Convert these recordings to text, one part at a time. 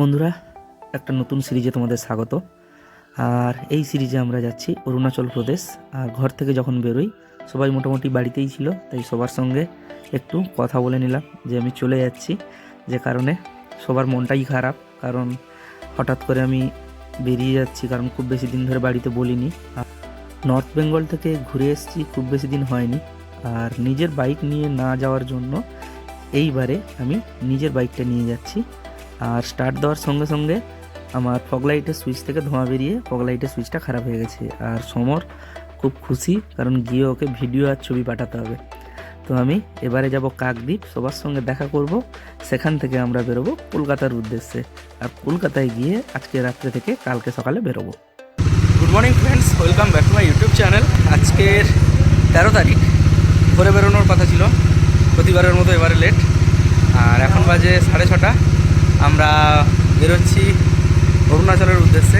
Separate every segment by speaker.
Speaker 1: বন্ধুরা, একটা নতুন সিরিজে তোমাদের স্বাগত। আর এই সিরিজে আমরা যাচ্ছি অরুণাচল প্রদেশ। আর ঘর থেকে যখন বেরোই, সবাই মোটামুটি বাড়িতেই ছিল, তাই সবার সঙ্গে একটু কথা বলে নিলাম যে আমি চলে যাচ্ছি, যে কারণে সবার মনটাই খারাপ। কারণ হঠাৎ করে আমি বেরিয়ে যাচ্ছি, কারণ খুব বেশি দিন ধরে বাড়িতে বলিনি। নর্থ বেঙ্গল থেকে ঘুরে এসেছি, খুব বেশি দিন হয়নি। আর নিজের বাইক নিয়ে না যাওয়ার জন্য এইবারে আমি নিজের বাইকটা নিয়ে যাচ্ছি। আর স্টার্ট দেওয়ার সঙ্গে সঙ্গে আমার ফগলাইটের সুইচ থেকে ধোঁয়া বেরিয়ে ফগ লাইটের সুইচটা খারাপ হয়ে গেছে। আর সমর খুব খুশি, কারণ গিয়ে ওকে ভিডিও আর ছবি পাঠাতে হবে। তো আমি এবারে যাব কাকদ্বীপ, সবার সঙ্গে দেখা করব। সেখান থেকে আমরা বেরোবো কলকাতার উদ্দেশ্যে। আর কলকাতায় গিয়ে আজকে রাত্রে থেকে কালকে সকালে বেরোবো।
Speaker 2: Good morning friends welcome back to my YouTube channel আজকের তেরো তারিখ, ভোরে বেরোনোর কথা ছিল। প্রতিবারের মতো এবারে লেট আর এখন বাজে সাড়ে ছটা। আমরা বেরোচ্ছি অরুণাচলের উদ্দেশ্যে।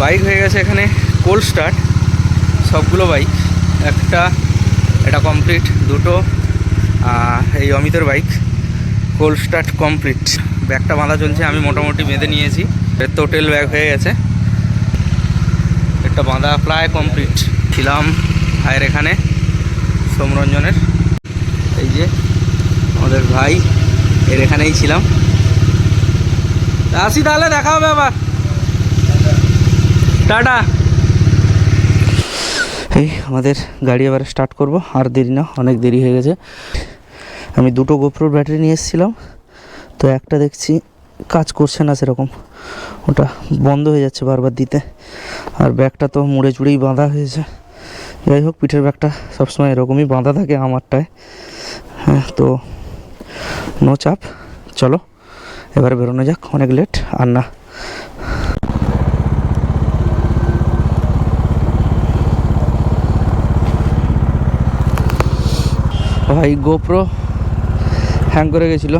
Speaker 2: বাইক হয়ে গেছে এখানে কোল্ড স্টার্ট সবগুলো বাইক। একটা, এটা কমপ্লিট দুটো এই অমিতের বাইক। কোল্ড স্টার্ট কমপ্লিট ব্যাগটা বাঁধা চলছে, আমি মোটামুটি বেঁধে নিয়েছি। টোটেল ব্যাগ হয়ে গেছে। একটা বাঁধা প্রায় কমপ্লিট ছিলাম ভাইয়ের এখানে, সোমরঞ্জনের। এই যে, আমাদের ভাই, এর এখানেই ছিলাম। আসি তাহলে দেখা হবে আবার। টাটা। এই, আমাদের গাড়ি এবার স্টার্ট করব। আর দেরি না, অনেক দেরি হয়ে গেছে। আমি দুটো গোপ্রোর ব্যাটারি নিয়ে এসেছিলাম। তো একটা দেখছি কাজ করছে না সেরকম। ওটা বন্ধ হয়ে যাচ্ছে বারবার দিতে। আর ব্যাগটা তো মুড়ে চুড়েই বাঁধা হয়েছে। যাই হোক, পিঠের ব্যাগটা সবসময় এরকমই বাঁধা থাকে আমারটায়। হ্যাঁ তো নো চাপ। চলো। এবার বেরোনো যাক, অনেক লেট আর না। ভাই গোপ্রো হ্যাং করে গেছিল,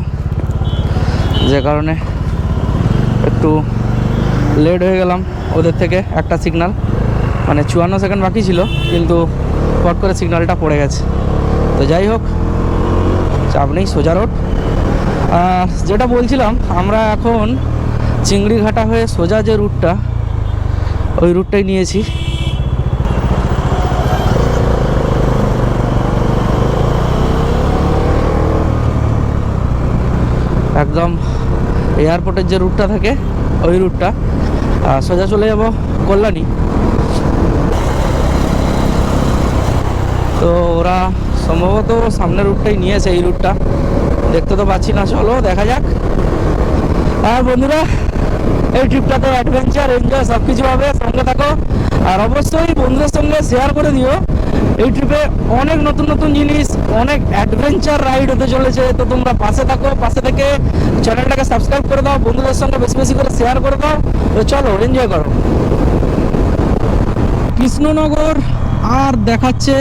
Speaker 2: যে কারণে একটু লেট হয়ে গেলাম। ওদের থেকে একটা সিগনাল মানে চুয়ান্ন সেকেন্ড বাকি ছিল, কিন্তু পট করে সিগনালটা পড়ে গেছে। তো যাই হোক, চাপ নেই, সোজা রোড যেটা বলছিলাম, আমরা এখন চিংড়িঘাটা হয়ে সোজা যে রুটটা, ওই রুটটাই নিয়েছি। একদম এয়ারপোর্টের যে রুটটা থাকে, ওই রুটটা। সোজা চলে যাব কল্যাণী। তো ওরা সম্ভবত সামনের রুটটাই নিয়েছে এই রুটটা। দেখতে তো পাচ্ছি না, চলো দেখা যাক। আর বন্ধুরা, এই ট্রিপটা তো অ্যাডভেঞ্চার এনজয় সব কিছু হবে সঙ্গে থাকো। আর অবশ্যই বন্ধুদের সঙ্গে শেয়ার করে দিও। এই ট্রিপে অনেক নতুন নতুন জিনিস, অনেক অ্যাডভেঞ্চার রাইড হতে চলেছে। তো তোমরা পাশে থাকো, পাশে থেকে চ্যানেলটাকে সাবস্ক্রাইব করে দাও, বন্ধুদের সঙ্গে বেশি বেশি করে শেয়ার করে দাও। তো চলো এনজয় করো। কৃষ্ণনগর আর দেখাচ্ছে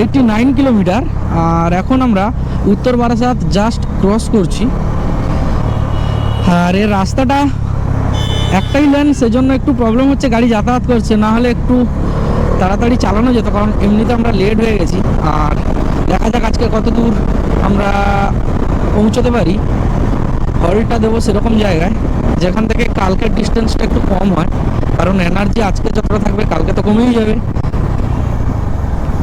Speaker 2: এইটি নাইন কিলোমিটার আর এখন আমরা উত্তর বারাসাত জাস্ট ক্রস করছি। আর এর রাস্তাটা একটাই লেন সেজন্য একটু প্রবলেম হচ্ছে, গাড়ি যাতায়াত করছে, না হলে একটু তাড়াতাড়ি চালানো যেত, কারণ এমনিতে আমরা লেট হয়ে গেছি। আর দেখা যাক আজকে কত দূর আমরা পৌঁছতে পারি। হলটা দেবো সেরকম জায়গায়, যেখান থেকে কালকের ডিস্টেন্সটা একটু কম হয়, কারণ এনার্জি আজকে যতটা থাকবে, কালকে তো কমেই যাবে।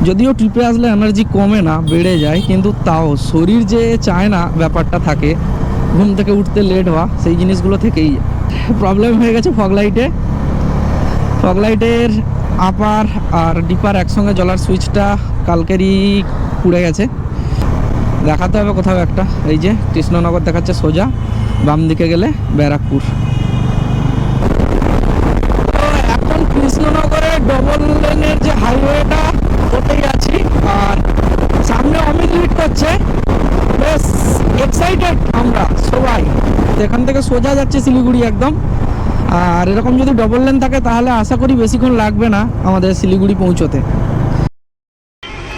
Speaker 2: যদিও ট্রিপে আসলে এনার্জি কমে না, বেড়ে যায়, কিন্তু তাও শরীর যে চায় না ব্যাপারটা থাকে, ঘুম থেকে উঠতে লেট হওয়া, সেই জিনিসগুলো থেকেই প্রবলেম হয়ে গেছে ফগলাইটে ফগলাইটের আপার আর ডিপার একসঙ্গে জ্বলার সুইচটা কালকেরই পুড়ে গেছে। দেখাতে হবে কোথাও একটা, এই যে কৃষ্ণনগর দেখাচ্ছে সোজা বাম দিকে গেলে ব্যারাকপুর তো এখন কৃষ্ণনগরে ডবল লেনের যে হাইওয়েটা ওটাই আছি আর সামনে অমিত লিড করছে বেশ এক্সাইটেড আমরা সবাই তো এখান থেকে সোজা যাচ্ছে শিলিগুড়ি একদম। আর এরকম যদি ডবল লেন থাকে, তাহলে আশা করি বেশিক্ষণ লাগবে না আমাদের শিলিগুড়ি পৌঁছতে।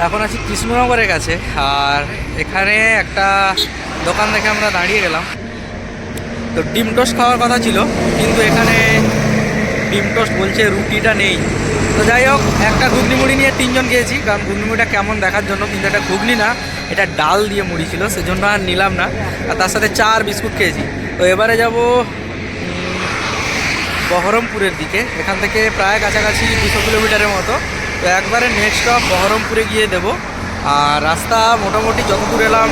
Speaker 2: এখন আছি কৃষ্ণনগরের কাছে, আর এখানে একটা দোকান দেখে আমরা দাঁড়িয়ে গেলাম। তো ডিম টোস্ট খাওয়ার কথা ছিল, কিন্তু এখানে ডিম টোস্ট বলছে রুটিটা নেই। তো যাই হোক, একটা ঘুগনি মুড়ি নিয়ে তিনজন গিয়েছি, কারণ ঘুগনি মুড়িটা কেমন দেখার জন্য, কিন্তু এটা ঘুগনি না, এটা ডাল দিয়ে মুড়ি ছিল, সেজন্য আর নিলাম না। আর তার সাথে চার বিস্কুট খেয়েছি। তো এবারে যাব
Speaker 3: বহরমপুরের দিকে। এখান থেকে প্রায় কাছাকাছি দুশো কিলোমিটারের মতো। তো একবারে নেক্সট স্টপ বহরমপুরে গিয়ে দেবো। আর রাস্তা মোটামুটি যতদূর এলাম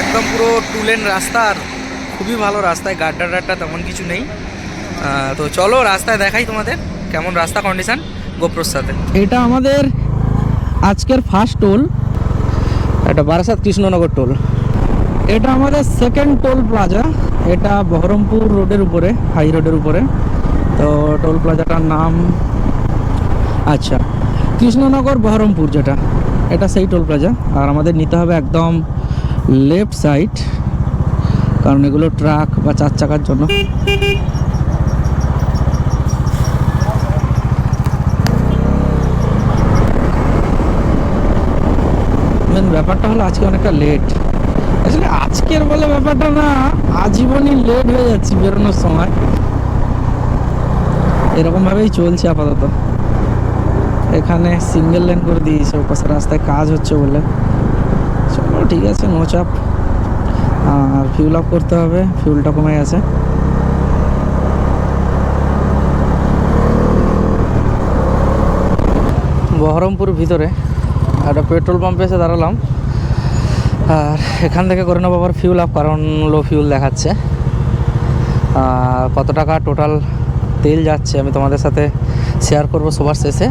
Speaker 3: একদম পুরো টু লেন রাস্তা আর খুবই ভালো রাস্তায় গাড্ডা টাড্ডা তেমন কিছু নেই। তো চলো রাস্তায় দেখাই তোমাদের কেমন রাস্তা কন্ডিশান গোপ্রোর সাথে।
Speaker 2: এটা আমাদের আজকের ফার্স্ট টোল
Speaker 3: এটা বারাসাত কৃষ্ণনগর টোল
Speaker 2: এটা আমাদের সেকেন্ড টোল প্লাজা এটা বহরমপুর রোডের উপরে, হাই রোডের উপরে। তো টোল প্লাজাটার নাম আচ্ছা কৃষ্ণনগর বহরমপুর যেটা, এটা সেই টোল প্লাজা। আর আমাদের নিতে হবে একদম লেফট সাইড, কারণ এগুলো ট্রাক বা চার চাকার জন্য। ব্যাপারটা হলো আজকে অনেকটা লেট আজকের বলে ব্যাপারটা না, আজীবনই লেট হয়ে যাচ্ছি বেরোনোর সময়। এরকম ভাবেই চলছে আপাতত। এখানে সিঙ্গেল লেন করে দিয়েছে, ওপাশে রাস্তায় কাজ হচ্ছে বলে। চলো, ঠিক আছে নো চাপ আর ফিউল আপ করতে হবে ফিউলটা কমে গেছে।
Speaker 3: বহরমপুর ভিতরে একটা পেট্রোল পাম্পে এসে দাঁড়ালাম। আর এখান থেকে করে নেব আবার ফিউল আপ কারণ লো ফিউল দেখাচ্ছে। কত টাকা টোটাল তেল যাচ্ছে, আমি তোমাদের সাথে শেয়ার করব সবার শেষে।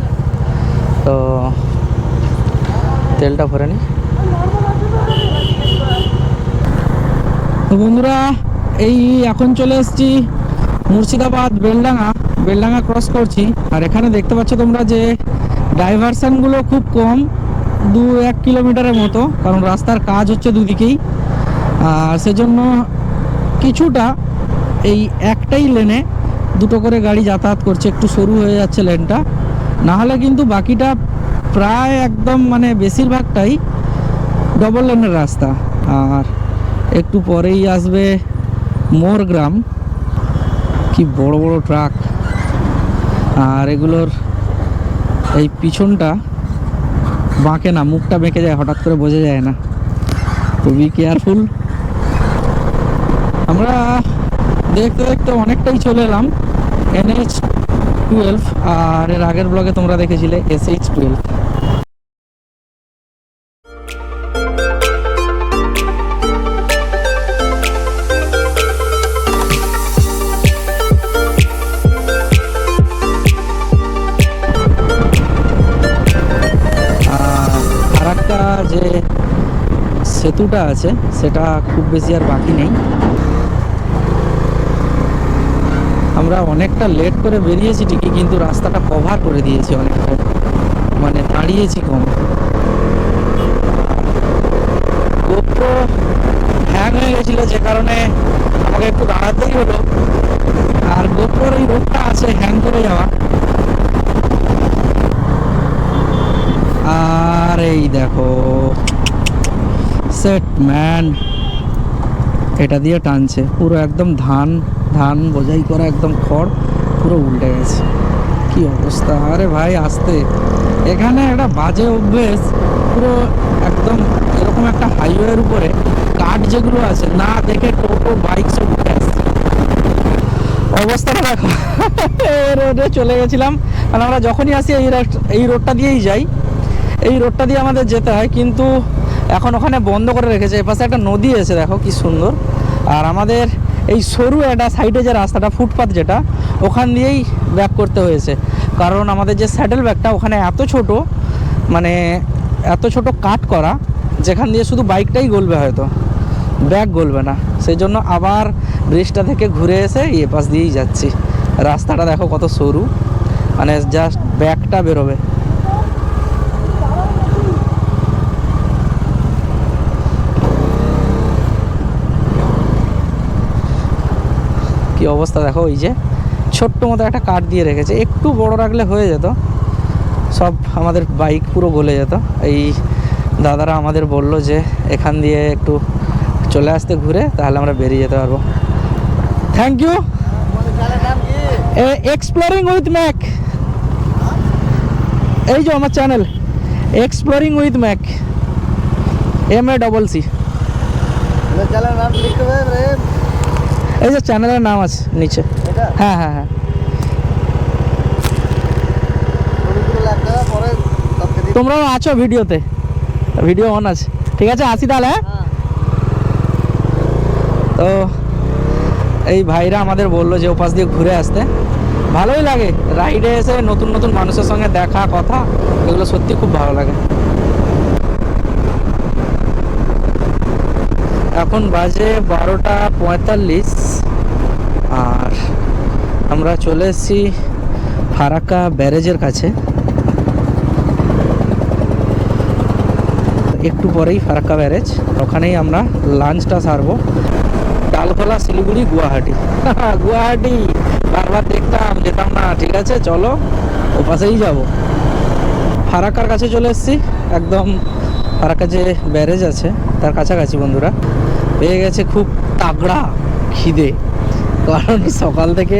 Speaker 3: তো তেলটা ভরে
Speaker 2: তো বন্ধুরা, এই এখন চলে এসেছি মুর্শিদাবাদ বেলডাঙ্গা। বেলডাঙ্গা ক্রস করছি। আর এখানে দেখতে পাচ্ছ তোমরা যে ডাইভারশনগুলো খুব কম। দু এক কিলোমিটারের মতো, কারণ রাস্তার কাজ হচ্ছে দুদিকেই। আর সেজন্য কিছুটা এই একটাই লেনে দুটো করে গাড়ি যাতায়াত করছে, একটু সরু হয়ে যাচ্ছে লেনটা। নাহলে কিন্তু বাকিটা প্রায় একদম মানে বেশিরভাগটাই ডবল লেনের রাস্তা। আর একটু পরেই আসবে মোর গ্রাম কি বড় বড় ট্রাক। আর এগুলোর এই পিছনটা বাঁকে না, মুখটা বেঁকে যায়, হঠাৎ করে বোঝা যায় না। বি কেয়ারফুল আমরা দেখতে দেখতে অনেকটাই চলে এলাম এনএইচ টুয়েলভ আর এর আগের ব্লগে তোমরা দেখেছিলে এস এইচ টুয়েলভ সেতুটা আছে, সেটা খুব বেশি আর বাকি নেই। আমরা অনেকটা লেট করে বেরিয়েছি ঠিকই, কিন্তু রাস্তাটা কভার করে দিয়েছি অনেকটা। মানে দাঁড়িয়েছি কম। গোপ্রো হ্যাং হয়ে গেছিল যে কারণে আমাকে একটু দাঁড়াতেই হলো। আর গোপ্রোর এই রোগটা আছে হ্যাং করে যাওয়া। আর এই দেখো। সেট ম্যান এটা দিয়ে টানছে। পুরো একদম ধান ধান বোঝাই করা একদম খড়, পুরো উল্টে গেছে। কি অবস্থা? আরে ভাই, আসতে। এখানে একটা বাজে অভ্যেস, পুরো একদম এরকম একটা হাইওয়ের উপরে কাঠ যেগুলো আছে, না দেখে টোটো বাইক সব উঠে অবস্থাটা দেখো। রোডে চলে গেছিলাম আমরা যখনই আসি এই এই রোডটা দিয়েই যাই। এই রোডটা দিয়ে আমাদের যেতে হয়, কিন্তু এখন ওখানে বন্ধ করে রেখেছে। এপাশে একটা নদী এসে দেখো কি সুন্দর। আর আমাদের এই সরু একটা সাইডে যে রাস্তাটা ফুটপাথ যেটা, ওখান দিয়েই ব্যাক করতে হয়েছে। কারণ আমাদের যে স্যাডেল ব্যাগটা ওখানে এত ছোট মানে এত ছোট কাট করা, যেখান দিয়ে শুধু বাইকটাই গলবে হয়তো। ব্যাগ গলবে না। সেই জন্য আবার ব্রিজটা থেকে ঘুরে এসে এ পাশ দিয়েই যাচ্ছি। রাস্তাটা দেখো কত সরু। মানে জাস্ট ব্যাগটা বেরোবে। কি অবস্থা দেখো ওই যে ছোট্ট মতো একটা কাঠ দিয়ে রেখেছে। একটু বড় রাখলে হয়ে যেত। সব আমাদের বাইক পুরো গলে যেত। এই দাদারা আমাদের বলল যে, এখান দিয়ে একটু চলে আসতে ঘুরে, তাহলে আমরা বেরিয়ে যেতে পারব। Thank you exploring with Mac এই যে আমার channel exploring with Mac M A double C এই যে চ্যানেলের নাম আছে নিচে। হ্যাঁ হ্যাঁ হ্যাঁ। তোমরাও আছো ভিডিওতে? ভিডিও অন আছে। ঠিক আছে আসি তাহলে হ্যাঁ? হ্যাঁ। তো এই ভাইরা আমাদের বলল যে ওপাশ দিয়ে ঘুরে আসতে। ভালোই লাগে রাইডে এসে নতুন নতুন মানুষের সঙ্গে দেখা কথা এগুলো সত্যি খুব ভালো লাগে। এখন বাজে বারোটা পঁয়তাল্লিশ, আর আমরা চলে এসেছি ফারাক্কা ব্যারেজের কাছে। একটু পরেই ফারাক্কা ব্যারেজ, ওখানেই আমরা লাঞ্চটা সারবো। ডালখোলা, শিলিগুড়ি, গুয়াহাটি। গুয়াহাটি, বারবার দেখতাম, যেতাম না। ঠিক আছে, চলো ও পাশেই যাব। ফারাক্কার কাছে চলে এসেছি। একদম ফারাক্কা যে ব্যারেজ আছে, তার কাছাকাছি বন্ধুরা। পেয়ে গেছে খুব তাগড়া খিদে। কারণ সকাল থেকে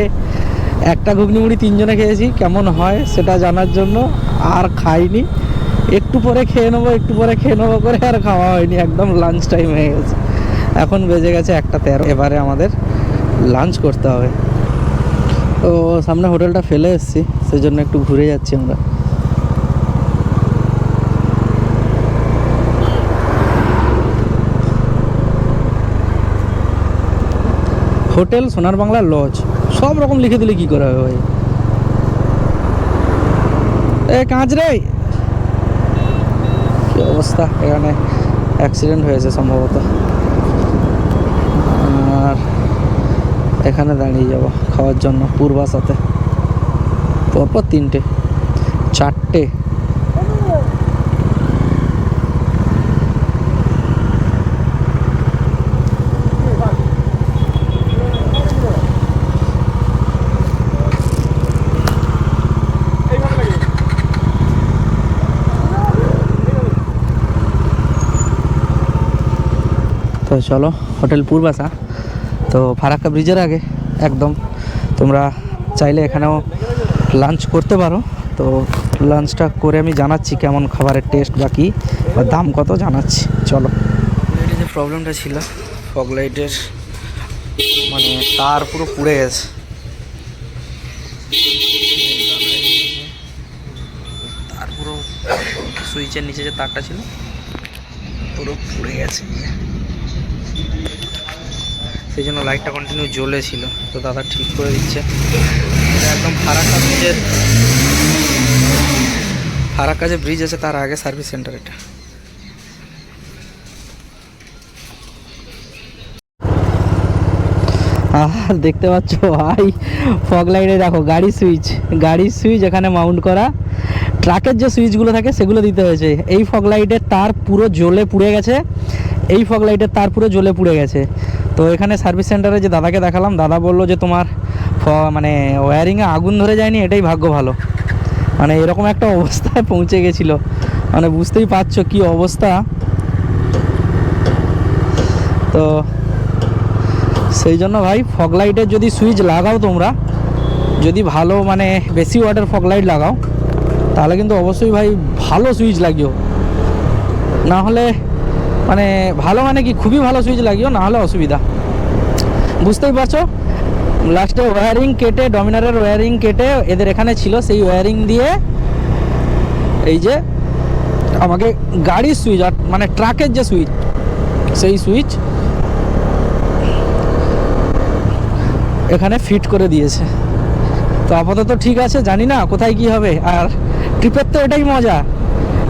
Speaker 2: একটা ঘুগনি মুড়ি তিনজনে খেয়েছি, কেমন হয় সেটা জানার জন্য আর খাইনি। একটু পরে খেয়ে নেব, একটু পরে খেয়ে নেব করে আর খাওয়া হয়নি, একদম লাঞ্চ টাইম হয়ে গেছে। এখন বেজে গেছে একটা তেরো, এবারে আমাদের লাঞ্চ করতে হবে। তো সামনে হোটেলটা ফেলে এসেছি, সেজন্য একটু ঘুরে যাচ্ছি আমরা। হোটেল, সোনার বাংলা, লজ, সব রকম লিখে দিলে কি করে হবে ভাই? এ, কাঁচ রে! কি অবস্থা? এখানে অ্যাক্সিডেন্ট হয়েছে সম্ভবত। আর এখানে দাঁড়িয়ে যাব খাওয়ার জন্য পূর্বাসাতে পরপর তিনটে, চারটে। তো চলো, হোটেল পূর্বাসা তো ফারাক্কা ব্রিজের আগে, একদম তোমরা চাইলে এখানেও লাঞ্চ করতে পারো। তো লাঞ্চটা করে আমি জানাচ্ছি কেমন খাবারের টেস্ট বা কী, বা দাম কত জানাচ্ছি। চলো।
Speaker 3: যে প্রবলেমটা ছিল ফগ লাইটের মানে তার পুরো পুড়ে গেছে। তার পুরো সুইচের নিচে যে তারটা ছিল, পুরো পুড়ে গেছে। সেই জন্য লাইটটা কন্টিনিউ জ্বলেছিল। তো দাদা ঠিক করে দিচ্ছে। একদম ফারাক্কা ব্রিজের ফারাক্কা যে ব্রিজ আছে, তার আগে সার্ভিস সেন্টার এটা।
Speaker 2: আর দেখতে পাচ্ছ ভাই ফগ লাইটে দেখো, গাড়ি সুইচ গাড়ির সুইচ এখানে মাউন্ট করা। ট্রাকের যে সুইচগুলো থাকে, সেগুলো দিতে হয়েছে। এই ফগ লাইটের তার পুরো জ্বলে পুড়ে গেছে। এই ফগ লাইটের তার পুরো জ্বলে পুড়ে গেছে। তো এখানে সার্ভিস সেন্টারে যে দাদাকে দেখালাম, দাদা বলল যে তোমার মানে ওয়্যারিংয়ে আগুন ধরে যায়নি, এটাই ভাগ্য ভালো। মানে এরকম একটা অবস্থায় পৌঁছে গেছিল। মানে বুঝতেই পারছ কি অবস্থা। তো সেই জন্য ভাই ফগ লাইটের যদি সুইচ লাগাও তোমরা, যদি ভালো মানে বেশি ওয়াটার ফগ লাইট লাগাও, তাহলে কিন্তু অবশ্যই ভাই ভালো সুইচ লাগিও। না হলে মানে ভালো মানে কি, খুবই ভালো সুইচ লাগিও, না হলে অসুবিধা। বুঝতেই পারছ? লাস্টে ওয়্যারিং কেটে ডমিনারের ওয়্যারিং কেটে, এদের এখানে ছিল সেই ওয়্যারিং দিয়ে এই যে আমাকে গাড়ির সুইচ আর মানে ট্রাকের যে সুইচ সেই সুইচ এখানে ফিট করে দিয়েছে। তো আপাতত ঠিক আছে, জানি না কোথায় কি হবে, আর ট্রিপের তো এটাই মজা।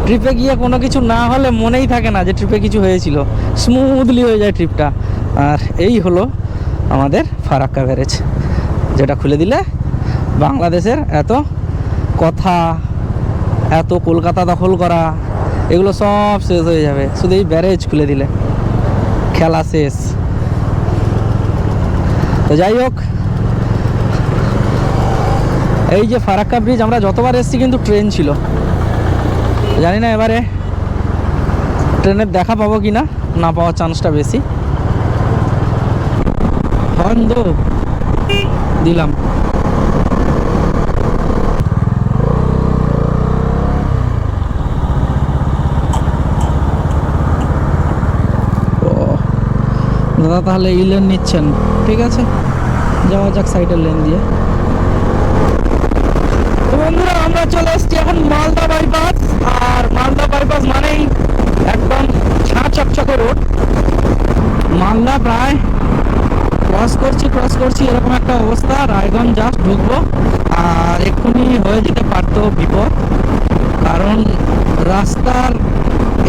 Speaker 2: ট্রিপে গিয়ে কোনো কিছু না হলে মনেই থাকে না যে ট্রিপে কিছু হয়েছিল। স্মুথলি হয়ে যায় ট্রিপটা আর এই হলো আমাদের ফারাক্কা ব্যারেজ যেটা খুলে দিলে বাংলাদেশের এত কথা, এত কলকাতা দখল করা, এগুলো সব শেষ হয়ে যাবে। শুধু এই ব্যারেজ খুলে দিলে। খেলা শেষ। তো যাই হোক, এই যে ফারাক্কা ব্রিজ আমরা যতবার এসেছি কিন্তু ট্রেন ছিল। জানি না এবারে ট্রেনের দেখা পাবো কি না না পাওয়ার চান্সটা বেশি। দো। দিলাম। দাদা তাহলে এই লেন নিচ্ছেন। ঠিক আছে? যাওয়া যাক সাইডের লেন দিয়ে। বন্ধুরা, আমরা চলে এসেছি এখন মালদা বাইপাস, আর মালদা বাইপাস মানেই একদম ঝাঁ চকচকে রোড। মালদা প্রায় ক্রস করছি ক্রস করছি, এরকম একটা অবস্থা। রায়গঞ্জ জাস্ট ঢুকবো, আর এক্ষুনি হয়ে যেতে পারতো বিপদ, কারণ রাস্তার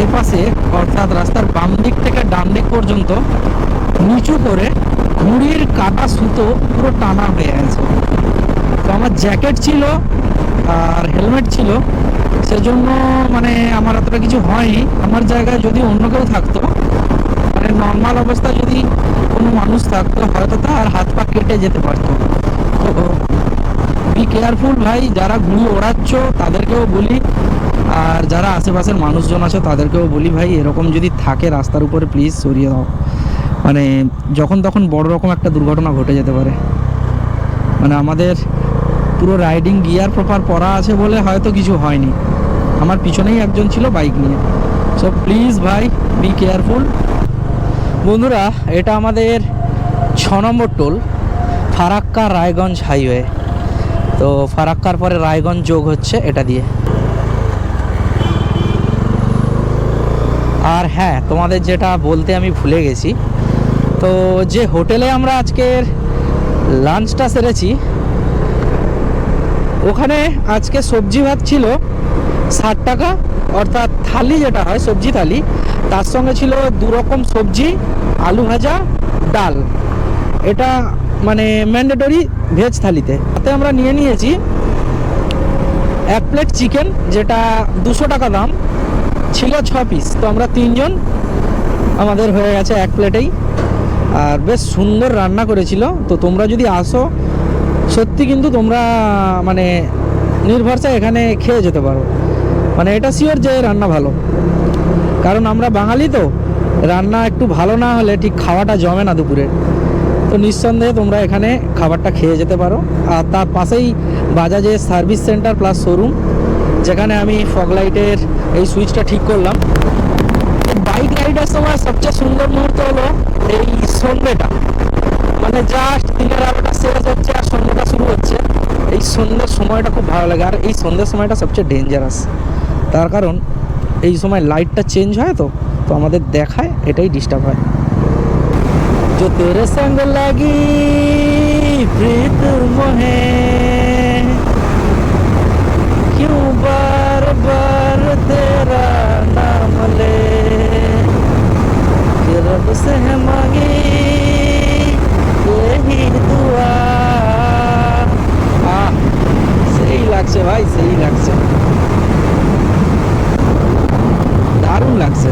Speaker 2: এপাশে, অর্থাৎ রাস্তার বাম দিক থেকে ডান দিক পর্যন্ত নিচু করে ঘুড়ির কাটা সুতো পুরো টানা হয়ে আছে তো আমার জ্যাকেট ছিল আর হেলমেট ছিল, সেজন্য মানে আমার এতটা কিছু হয়নি। আমার জায়গায় যদি অন্য কেউ থাকতো মানে নর্মাল অবস্থা যদি কোনো মানুষ থাকতো, হয়তো তার হাত পা কেটে যেতে পারতো। তো বি কেয়ারফুল ভাই, যারা ঘুড়ি ওড়াচ্ছ, তাদেরকেও বলি। আর যারা আশেপাশের মানুষজন আছে, তাদেরকেও বলি ভাই, এরকম যদি থাকে রাস্তার উপরে প্লিজ সরিয়ে দাও। মানে যখন তখন বড় রকম একটা দুর্ঘটনা ঘটে যেতে পারে। মানে আমাদের পুরো রাইডিং গিয়ার প্রপার পরা আছে বলে হয়তো কিছু হয়নি। আমার পিছনেই একজন ছিল বাইক নিয়ে। সো প্লিজ ভাই বি কেয়ারফুল বন্ধুরা, এটা আমাদের ছ নম্বর টোল ফারাক্কা রায়গঞ্জ হাইওয়ে তো ফারাক্কার পরে রায়গঞ্জ যোগ হচ্ছে এটা দিয়ে। আর হ্যাঁ তোমাদের যেটা বলতে আমি ভুলে গেছি। তো যে হোটেলে আমরা আজকের লাঞ্চটা সেরেছি ওখানে আজকে সবজি ভাত ছিল ষাট টাকা, অর্থাৎ থালি যেটা হয়, সবজি থালি, তার সঙ্গে ছিল দু রকম সবজি, আলু ভাজা, ডাল। এটা মানে ম্যান্ডেটরি ভেজ থালিতে। তাতে আমরা নিয়ে নিয়েছি এক প্লেট চিকেন যেটা দুশো টাকা দাম, ছিল ছ পিস তো আমরা তিনজন আমাদের হয়ে গেছে এক প্লেটেই আর বেশ সুন্দর রান্না করেছিল। তো তোমরা যদি আসো সত্যি কিন্তু তোমরা মানে নির্ভরসা এখানে খেয়ে যেতে পারো। মানে এটা শিওর যে রান্না ভালো। কারণ আমরা বাঙালি তো, রান্না একটু ভালো না হলে ঠিক খাওয়াটা জমে না দুপুরে। তো নিঃসন্দেহে তোমরা এখানে খাবারটা খেয়ে যেতে পারো। আর তার পাশেই বাজাজের সার্ভিস সেন্টার প্লাস শোরুম যেখানে আমি ফগ লাইটের এই সুইচটা ঠিক করলাম। বাইক রাইডের সময় সবচেয়ে সুন্দর মুহূর্ত হলো এই সন্ধ্যেটা মানে জাস্ট দিনের আলোটা শেষ হচ্ছে আর শুরু হচ্ছে এই সন্ধ্যের সময়টা খুব ভালো লাগে আর এই সন্ধ্যের সময়টা সবচেয়ে ডেঞ্জারাস তার কারণ এই সময় লাইটটা চেঞ্জ হয় তো তো আমাদের দেখায় এটাই ডিস্টার্ব হয় जो तेरे संग लगी प्रीत मोहे क्यों बार बार तेरा नाम ले कि रब से है मांगी সেই লাগছে ভাই, সেই লাগছে। দারুণ লাগছে।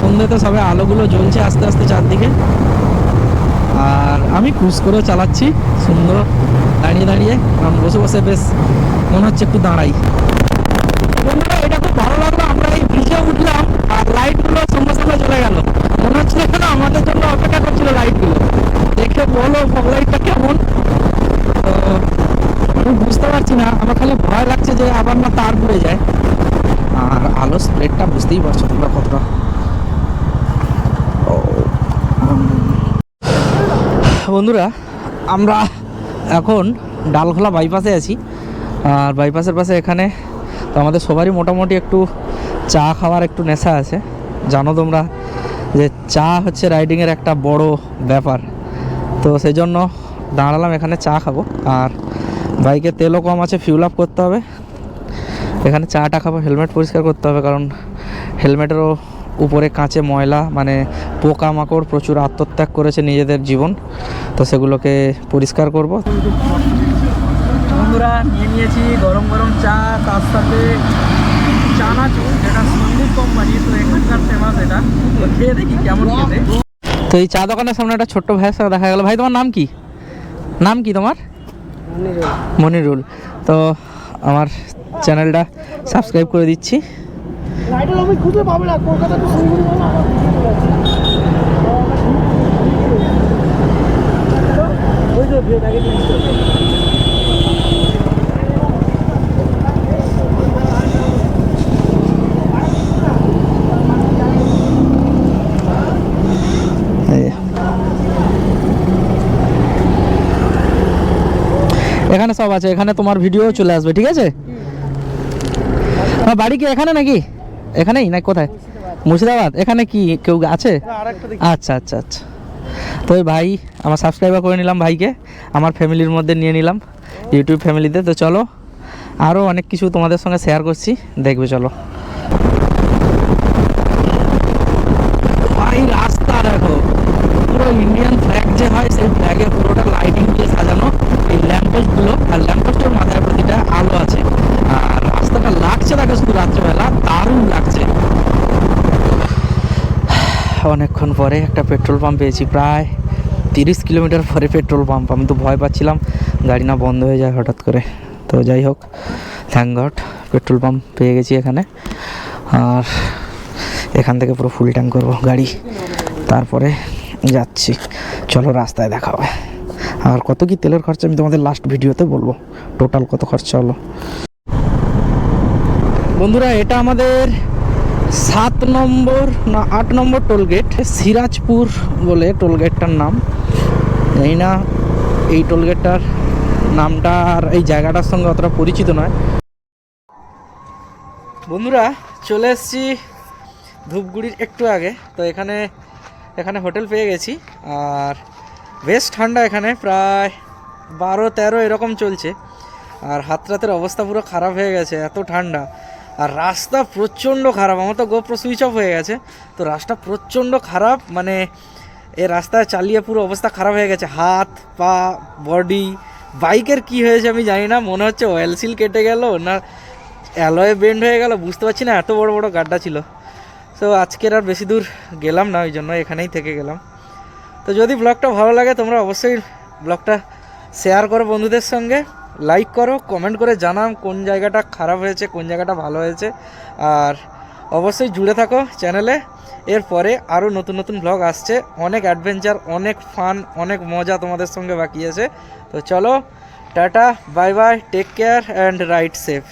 Speaker 2: সন্ধ্যেতে সবে আলোগুলো জ্বলছে আস্তে আস্তে চারদিকে। আর আমি ক্রুজ করেও চালাচ্ছি, সুন্দর। দাঁড়িয়ে দাঁড়িয়ে কারণ বসে বসে বেশ মনে হচ্ছে একটু দাঁড়াই। বন্ধুরা, এটা খুব ভালো লাগল। আমরা এই ব্রিজে উঠলাম আর লাইটগুলো সঙ্গে সঙ্গে চলে গেল। মনে হচ্ছে আমাদের জন্য অপেক্ষা করছিল লাইটগুলো দেখে বলো ফগ লাইটটা কেমন? তো বুঝতে পারছি না। আমার খালি ভয় লাগছে যে আবার না তার পড়ে যায়। আর আলো স্প্রেডটা বুঝতেই পারছ তোমরা কতটা। বন্ধুরা, আমরা এখন ডালখোলা বাইপাসে আছি। আর বাইপাসের পাশে এখানে তো আমাদের সবারই মোটামুটি একটু চা খাওয়ার একটু নেশা আছে। জানো তোমরা যে চা হচ্ছে রাইডিংয়ের একটা বড় ব্যাপার। তো সেই জন্য দাঁড়ালাম এখানে চা খাব। আর বাইকে তেলও কম আছে ফিউল আপ করতে হবে। এখানে চাটা খাব হেলমেট পরিষ্কার করতে হবে কারণ হেলমেটেরও উপরে কাঁচে ময়লা মানে পোকামাকড় প্রচুর আত্মত্যাগ করেছে নিজেদের জীবন। তো সেগুলোকে পরিষ্কার করব। বন্ধুরা নিয়ে নিয়েছি গরম গরম চা তার সাথে চানাচুর যেটা সন্দীপ কোম্পানি তো এখানকার ফেমাস এটা। তো খেয়ে দেখি কেমন খেতে। তো এই চা দোকানের সামনে একটা ছোট্ট ভাইয়ের সাথে দেখা গেল। ভাই তোমার নাম কি? নাম কি তোমার? মনিরুল। তো আমার চ্যানেলটা সাবস্ক্রাইব করে দিচ্ছি
Speaker 4: তো শিলিগুড়ি বলো আমার খুঁজে পাবো ওই যে ব্যাগে
Speaker 2: এই যে। এখানে সব আছে এখানে তোমার ভিডিও চলে আসবে ঠিক আছে? বাড়ি কি এখানে নাকি? এখানেই না কোথায়? মুর্শিদাবাদ। এখানে কি কেউ আছে? আচ্ছা আচ্ছা আচ্ছা। তো ভাই আমার সাবস্ক্রাইবার করে নিলাম ভাইকে আমার ফ্যামিলির মধ্যে নিয়ে নিলাম ইউটিউব ফ্যামিলিতে তো। চলো আরও অনেক কিছু তোমাদের সঙ্গে শেয়ার করছি দেখবে চলো ভাই রাস্তা দেখো পুরো ইন্ডিয়ান ফ্ল্যাগ যে হয় সেই ফ্ল্যাগে পুরোটা লাইটিং দিয়ে সাজানো এই ল্যাম্পপোস্টগুলো আর ল্যাম্পপোস্টের মাথায় প্রতিটা আলো আছে আর রাস্তাটা লাগছে দেখো শুধু রাত্রেবেলা দারুণ লাগছে অনেকক্ষণ পরে একটা পেট্রোল পাম্প পেয়েছি, প্রায় তিরিশ কিলোমিটার পরে পেট্রোল পাম্প। আমি তো ভয় পাচ্ছিলাম, গাড়ি না বন্ধ হয়ে যায় হঠাৎ করে। তো যাই হোক থ্যাংক গড পেট্রোল পাম্প পেয়ে গেছি এখানে। আর এখান থেকে পুরো ফুল ট্যাঙ্ক করব, গাড়ি। তারপরে যাচ্ছি। চলো রাস্তায় দেখা হবে। আর কত কি তেলের খরচা আমি তোমাদের লাস্ট ভিডিওতে বলব। টোটাল কত খরচা হলো? বন্ধুরা, এটা আমাদের সাত নম্বর না, আট নম্বর টোলগেট সিরাজপুর বলে টোলগেটটার নাম। জানি না এই টোলগেটটার নামটা আর এই জায়গাটার সঙ্গে অতটা পরিচিত নয়। বন্ধুরা, চলে এসেছি ধূপগুড়ির একটু আগে। তো এখানে এখানে হোটেল পেয়ে গেছি। আর বেশ ঠান্ডা এখানে, প্রায় বারো তেরো এরকম চলছে। আর হাত রাতের অবস্থা পুরো খারাপ হয়ে গেছে, এত ঠান্ডা। আর রাস্তা প্রচণ্ড খারাপ। আমার তো গোপ্রো সুইচ অফ হয়ে গেছে। তো রাস্তা প্রচণ্ড খারাপ মানে এ রাস্তায় চালিয়ে পুরো অবস্থা খারাপ হয়ে গেছে। হাত, পা বডি বাইকের কি হয়েছে আমি জানি না। মনে হচ্ছে অয়েল সিল কেটে গেল, না অ্যালয়ে বেন্ড হয়ে গেল, বুঝতে পারছি না। এত বড় বড় গাড্ডা ছিল। তো আজকের আর বেশি দূর গেলাম না, ওই জন্য এখানেই থেকে গেলাম। তো যদি ব্লগটা ভালো লাগে, তোমরা অবশ্যই ব্লগটা শেয়ার করো বন্ধুদের সঙ্গে। লাইক করো কমেন্ট করে জানাম কোন জায়গাটা খারাপ হয়েছে, কোন জায়গাটা ভালো হয়েছে। আর অবশ্যই জুড়ে থাকো চ্যানেলে। এরপরে আরও নতুন নতুন ব্লগ আসছে। অনেক অ্যাডভেঞ্চার অনেক ফান অনেক মজা তোমাদের সঙ্গে বাকি আছে। তো চলো, ta-ta bye bye take care and ride safe